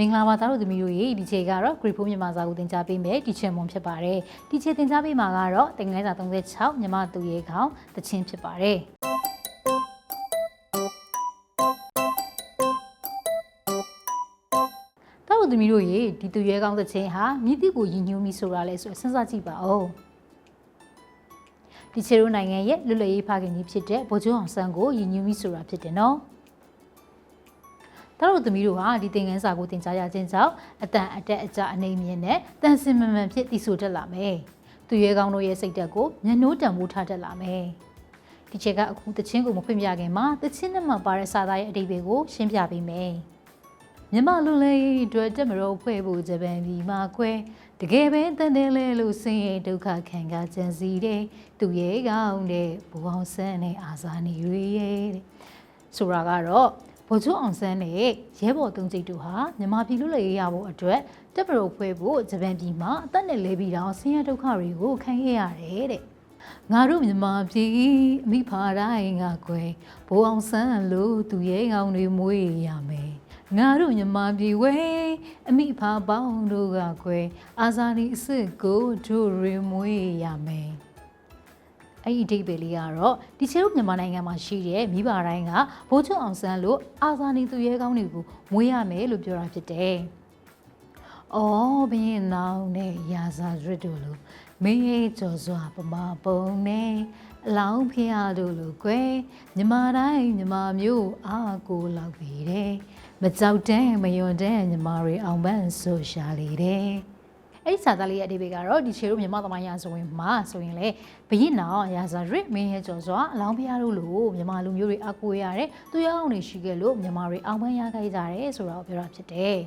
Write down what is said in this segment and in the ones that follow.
မင်္ဂလာပါသားတို့သမီးတို့ရေဒီချေကတော့ Great 4မြန်မာစာကိုသင်ကြားပေးမယ်ဒီချေမွန်ဖြစ်ပါတယ်ဒီချေသင်ကြားပေးမှာကတော့တင်ငယ်စာ36မြန်မာသူရေခေါင်းတချင်းဖြစ်ပါတယ်သားတို့သမီးတို့ရေဒီသူရဲကောင်းတချင်းဟာမြစ်တိကိုရည်ညွှန်းပြီးဆိုတာလဲဆိုစဉ်းစားကြည့်ပါဦးဒီချေတို့နိုင်ငံရဲ့လွတ်လပ်ရေးဖခင်ကြီးဖြစ်တဲ့ဗိုလ်ချုပ်အောင်ဆန်းကိုရည်ညွှန်းပြီးဆိုတာဖြစ်တယ်နော်သား တို့သမီးတို့ဟာဒီသင်ခန်းစာကိုသင်ကြားရခြင်းကြောင့်အတန်အတက်အကျအနေမြင့်နဲ့တန်စင်မမှန်ဖြစ်တည်ဆိုတတ်လာမယ်။သူရဲကောင်းတို့ရဲ့စိတ်ဓာတ်ကိုမျက်နှိုးတံမိုးထားတတ်လာမယ်။ဒီချက်ကအခုတချင်းကိုမဖွင့်ပြခင်မှာတချင်းနဲ့မှပါတဲ့စာသားရဲ့အတိတ်ကိုရှင်းပြပေးမယ်။မြမလူလေးအတွက်တက်မတော်ဖွဲ့ဖို့ဂျပန်ပြည်မှာခွဲတကယ်ပဲတန်တယ်လေလို့ဆင်းရဲဒုက္ခခံကကြံစီတဲ့သူရဲကောင်းတဲ့ဘူအောင်ဆန်းနဲ့အာဇာနည်တွေရဲ့တဲ့ဆိုတာကတော့ ဗိုလ်ချုပ်အောင်ဆန်းနဲ့ရဲဘော်သုံးစိတ်တို့ဟာမြန်မာပြည်လူ့လည်ရေးရဖို့အတွက်တပ်ပရုပ်ဖွဲ့ဖို့ဂျပန်ပြည်မှာအသက်နဲ့လဲပြီးတော့ဆင်းရဲဒုက္ခတွေကိုခံခဲ့ရတယ်တဲ့ငါတို့မြန်မာပြည်အမိဖာတိုင်းကကွယ်ဘိုးအောင်ဆန်းလို့သူရဲကောင်းတွေမွေးရမယ်ငါတို့မြန်မာပြည်ဝဲအမိဖာပေါင်းတို့ကကွယ်အာဇာနည်အစ်စ်ကိုတို့ရမွေးရမယ် အဲ့ဒီအဓိပ္ပာယ်လေးကတော့ဒီချေတို့မြန်မာနိုင်ငံမှာရှိတဲ့မိဘတိုင်းကဘိုးချုပ်အောင်ဆန်းလို့အာဇာနည်သူရဲကောင်းတွေကိုမွေးရမယ်လို့ပြောတာဖြစ်တယ်။အော်ဘင်းနောင်နဲ့ရာဇာရစ်တို့လိုမင်းရဲ့ကြော်စွာပမာပုံနဲ့အလောင်းဖျားတို့လိုကွယ်မြမတိုင်းမြမမျိုးအားကိုလောက်ပြီတဲ့မကြောက်တဲ့မယွန်တဲ့မြမတွေအောင်ပန်းဆိုရှာလေတဲ့ အဲ့ဒီစာသားလေးရဲ့အဓိပ္ပာယ်ကတော့ဒီချေတို့မြန်မာသမိုင်းရာဇဝင်မှာဆိုရင်လေဘရင်နောင်ရာဇာရစ်မင်းရဲ့ကျော်စွာအလောင်းဖျားတို့လိုမြန်မာလူမျိုးတွေအကူရတဲ့သူရအောင်တွေရှိခဲ့လို့မြန်မာတွေအောင်ပန်းရခဲ့ကြတယ်ဆိုတာကိုပြောတာဖြစ်တယ်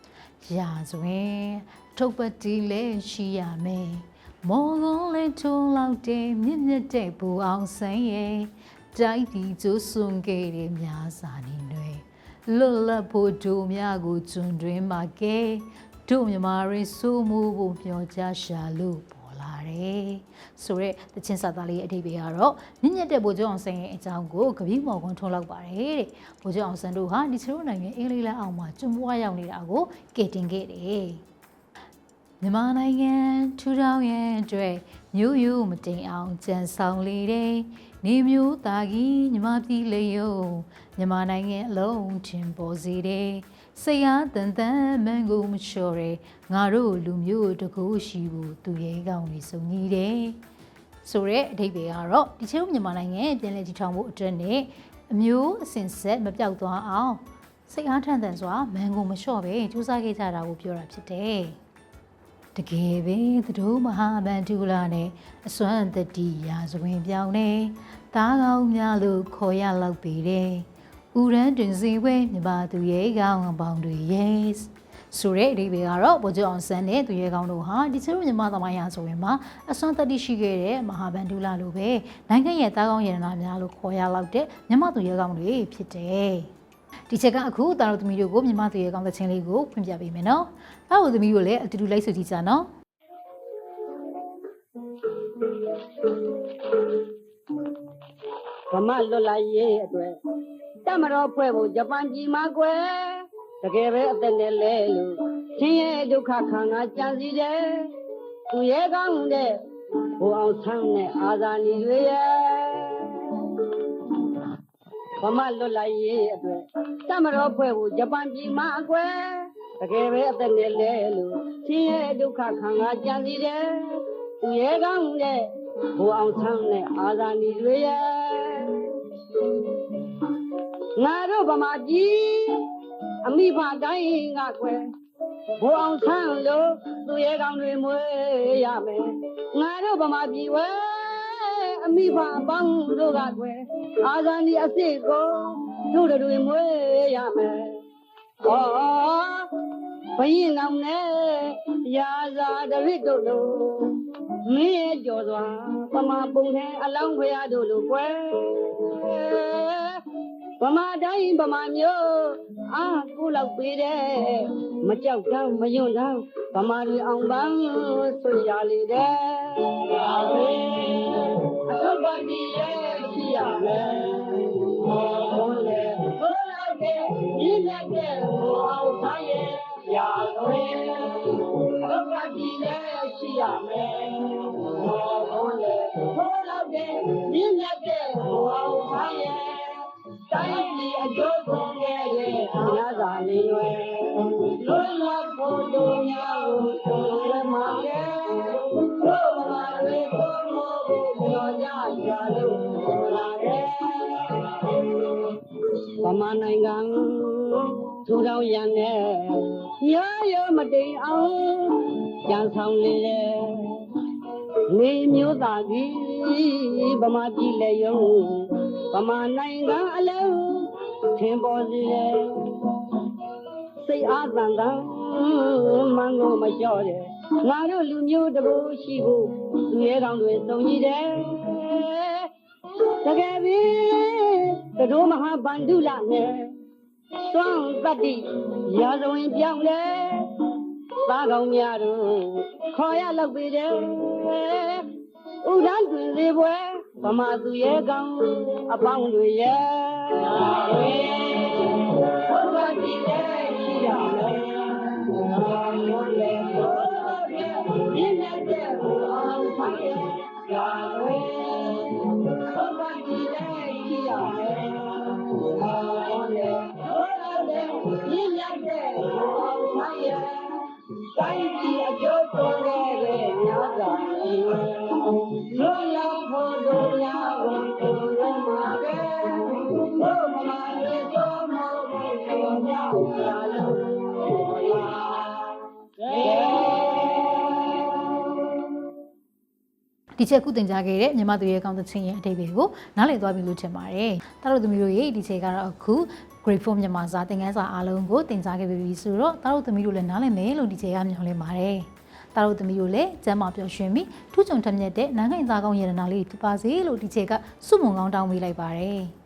။ရာဇဝင်ထုတ်ပတ်တီလည်းရှိရမယ်။မော်ကွန်လေးထုံးလောက်တဲ့မြင့်မြတ်တဲ့ဘူအောင်ဆန်းရဲ့တိုက်ဒီကျိုးစွန်ခဲ့တဲ့များစာနေတွေလွတ်လပ်ဖို့ဒိုများကိုကျွန်းတွင်မှာကဲ တို့မြမာရီစိုးမှုဖို့မျှော်ကြရှာလို့ပေါ်လာတယ်ဆိုတော့တချင်းစာသားလေးရဲ့အဓိပ္ပာယ်ကတော့မြင့်မြတ်တဲ့ဗိုလ်ချုပ်အောင်ဆန်းရဲ့အကြောင်းကိုကပီးမော်ကွန်းထုံးလောက်ပါတယ်တဲ့ဗိုလ်ချုပ်အောင်ဆန်းတို့ဟာဒီချရိုးနိုင်ငံအင်္ဂလိပ်လက်အောက်မှာကျွန်းပွားရောက်နေတာကိုကယ်တင်ခဲ့တယ်မြန်မာနိုင်ငံထူထောင်ရဲ့အတွက်မျိုးရိုးမတိမ်အောင်ကြံဆောင်လေတယ်နေမျိုးသားကြီးညီမပြည်လေယုံမြန်မာနိုင်ငံအလုံးချင်းပေါ်စေတ ယ်စိတ်အားတန်တန်မန်ကိုမလျှော်ရဲငါတို့လူမျိုးတကူရှိဖို့သူရဲကောင်းနေစုံကြီးတယ်ဆိုတဲ့အဓိပ္ပာယ်ကတော့ဒီချေတို့မြန်မာနိုင်ငံပြည်လဲတည်ထောင်ဖို့အတွက်နဲ့အမျိုးအစဉ်ဆက်မပြောက်သွားအောင်စိတ်အားထန်တန်စွာမန်ကိုမလျှော့ပဲကြိုးစားခဲ့ကြတာကိုပြောတာဖြစ်တယ်တကယ်ပဲသတို့မဟာဗန်တူလာနဲ့အစွမ်းတတိရာဇဝင်ပြောင်းနေသားကောင်းများလို့ခေါ်ရလောက်ပေတယ်။ ဥရန်တွင်စီဝဲမြပါသူရဲကောင်းပေါင်းတွေ yes ဆိုတဲ့အဓိပ္ပာယ်ကတော့ဗိုလ်ချုပ်အောင်ဆန်းနဲ့သူရဲကောင်းတို့ဟာဒီချေတို့မြန်မာသမိုင်းရာဆိုရင်မှာအစွမ်းတတိရှိခဲ့တဲ့မဟာဗန်ဒူလာလိုပဲနိုင်ငံရဲ့သားကောင်းရတနာများလို့ခေါ်ရလောက်တဲ့မြန်မာသူရဲကောင်းတွေဖြစ်တယ်။ဒီချက်ကအခုတာတို့သမီးတို့ကိုမြန်မာသူရဲကောင်းတဲ့ချင်းလေးကိုဖွင့်ပြပေးမယ်နော်။တာတို့သမီးတို့လည်းအတူတူလိုက်ဆိုကြည့်ကြနော်။ဗမာလွတ်လိုက်ရေးအတွက်တ မတော်ဖွဲ့ဖို့ဂျပန်ပြည်မှာကွယ်တကယ်ပဲအသက်နဲ့လဲလို့ဆင်းရဲဒုက္ခခံကကြံစည်တယ်သူရဲကောင်းတဲ့ဘိုးအောင်ဆန်းနဲ့အာဇာနည်တွေရဲ့ဗမာလွတ်လိုက်ရေးအတွက်တမတော်ဖွဲ့ဖို့ဂျပန်ပြည်မှာကွယ်တကယ်ပဲအသက်နဲ့လဲလို့ဆင်းရဲဒုက္ခခံကကြံစည်တယ်သူရဲကောင်းတဲ့ဘိုးအောင်ဆန်းနဲ့အာဇာနည်တွေရဲ့ ငါတို့ဗမာပြည်အမိဖတိုင်းကကွယ်ဘိုးအောင်ဆန်းလို့သူရဲကောင်းတွေမွေးရမယ်ငါတို့ဗမာပြည်ဝဲအမိဖအပေါင်းတို့ကကွယ်အာဇာနည်အစ်စ်ကိုတို့တွေမွေးရမယ်ဟောဘရင်နောင်နဲ့ရာဇာတရစ်တို့လိုမင်းရဲ့ကြော်စွာပမာပုံတဲ့အလောင်းခွေရတို့လိုကွယ် ဗမာတိုင်းဗမာမျိုးအာကိုလောက်ပေးတဲ့မကြောက်တော့မယွန့်တော့ဗမာလူအောင်ပန်းဆိုရလေတဲ့ပါပဲအထပ်ပါဒီရဲ့ရှိရမယ်ဘောလည်းဘောလောက်တဲ့ဒီလက်တဲ့ဟောအောင်ဆိုင်ရဲ့ရာသွေးအထပ်ပါဒီရဲ့ရှိရမယ်ဘောလည်းဘောလောက်တဲ့ဒီလက်တဲ့ဟောအောင်ဆိုင်ရဲ့ တိုင်းပြည်အကျိုးဆုံးရဲ့အများသာလေးရွယ်လွတ်လပ်ဖို့တို့များကိုတို့ရမှာလေတို့မှာလေကိုမောဖို့ပြောကြရလို့ဆိုလာတယ်ဗမာနိုင်ငံထူထောင်ရန်နဲ့ရာရမတိမ်အောင်ကြံဆောင်လေလေနေမျိုးသားကြီးဗမာပြည်လည်းရုံး မာနိုင်ငံအလုံးထင်ပေါ်စီလေစိတ်အားသန်သန်မန်းကိုမလျှော့တယ်ငါတို့လူမျိုးတကူရှိဖို့သူရဲကောင်းတွေစုံကြည့်တယ်တကယ်ပြီတတို့မဟာဗန္ဓုလနဲ့သွမ်းတတ္တိရာဇဝင်ပြောင်းလဲသားကောင်းများတို့ခေါ်ရလောက်ပြီတယ်ဥဒန်းတွင်လေးပွဲ ဗမာသူရဲကောင်းအပေါင်းတွေရဲ့ဘုရားကြည်ရဲ့ရှိရမယ်ဘာလို့လဲဒီနေ့တဲ့ဘုရားဆိုင်ရာဝေဘုရားကြည်ရဲ့ရှိရမယ်ဘာလို့လဲဒီနေ့တဲ့ဘုရားဆိုင်ရာတိုင်းပြည်အကျိုးတော်ရဲ့ညသာလွန်ရောက်ဖို့တို့များကိုကိုယ်ရမှာပဲဘုမာရေတော်မောဘုရားမြောက်လာလို့ကဲ ဒီချက်ခုတင်ကြခဲ့တဲ့မြန်မာသူရဲကောင်းသချင်းရဲ့အတိတ်တွေကိုနားလည်သွားပြီလို့ထင်ပါတယ်။တာတို့သမီးတို့ရဲ့ဒီချက်ကတော့အခု grade 4မြန်မာစာသင်ခန်းစာအားလုံးကိုတင်ကြားခဲ့ပြီဆိုတော့တာတို့သမီးတို့လည်းနားလည်မယ်လို့ဒီချက်ကမျှော်လင့်ပါတယ်။ တာတို့သမီးတို့လည်းကျမ်းမာပျော်ရွှင်ပြီးထူးချွန်ထက်မြက်တဲ့နိုင်ငံသားကောင်းရတနာလေးဖြစ်ပါစေလို့ဒီချက်ကစုမုံကောင်းတောင်းပေးလိုက်ပါတယ်။